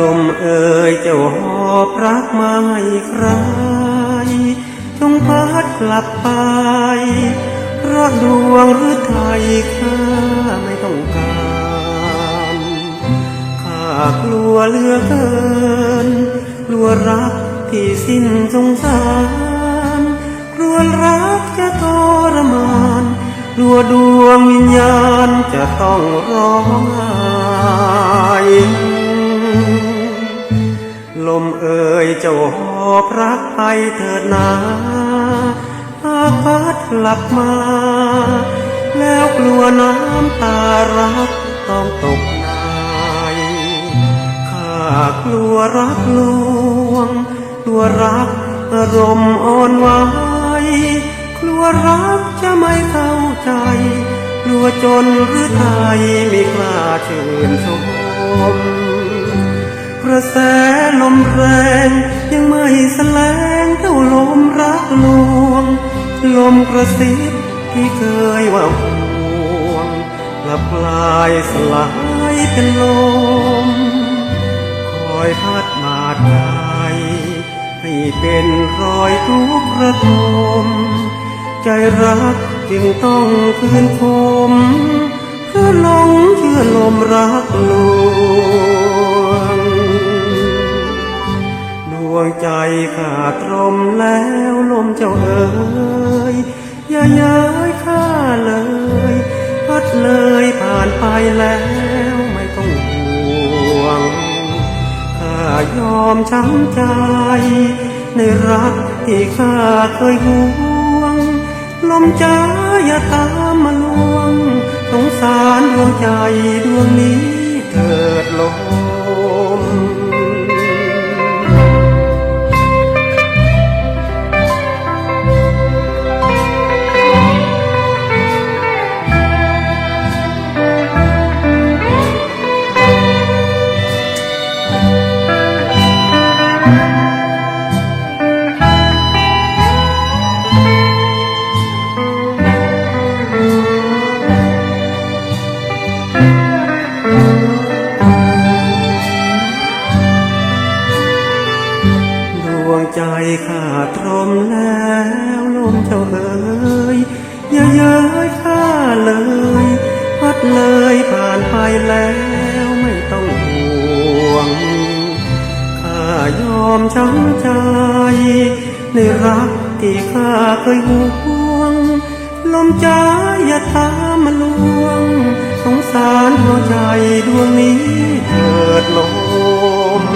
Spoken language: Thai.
ลมเอ่ยเจ้าหอบรักมาให้ใคร จงพัดกลับไปราะดวงหรือไทยข้าไม่ต้องการข้ากลัวเหลือเกินกลัวรักที่สิ้นสงสารกลัวรักจะทรมานกลัวดวงวิญญาณจะต้องร้องไห้ ลมเอ่ยเจ้าหอบรักไปเถิดนาอาพัดกลับมา แล้วกลัวน้ำตารักต้องตกในข้ากลัวรักลวง กลัวรักอารมณ์อ่อนไหวกลัวรักจะไม่เข้าใจ กลัวจนหรือไทยไม่กล้าเชิญชม ระแสลมแรงยังไม่แสลงเท่าลมรักลวง ลมกระซิบที่เคยว่าห่วงกลับกลายสลายเป็นลม คอยพัดมาดใจให้เป็นรอยทุกข์ระทม ใจรักจึงต้องคืนคมเพื่อลงเชื่อลมรักลวง วงใจขาดลมแล้วลมเจ้าเอ๋ยอย่าย้ายข้าเลย พัดเลยผ่านไปแล้วไม่ต้องห่วงข้ายอมช้ำใจ ในรักที่ข้าเคยห่วง ลมจ้าอย่าตามมาลวงสงสารดวงใจดวงนี้เถิดลม ใจขาดตรมแล้วลมเจ้าเอ๋ยอย่าเย้ยข้าเลย พัดเลยผ่านไปแล้วไม่ต้องห่วงข้ายอมช้ำใจ ในรักที่ข้าเคยห่วง ลมจ้าอย่าตามมาลวง สงสารดวใจดวงนี้เถิดลม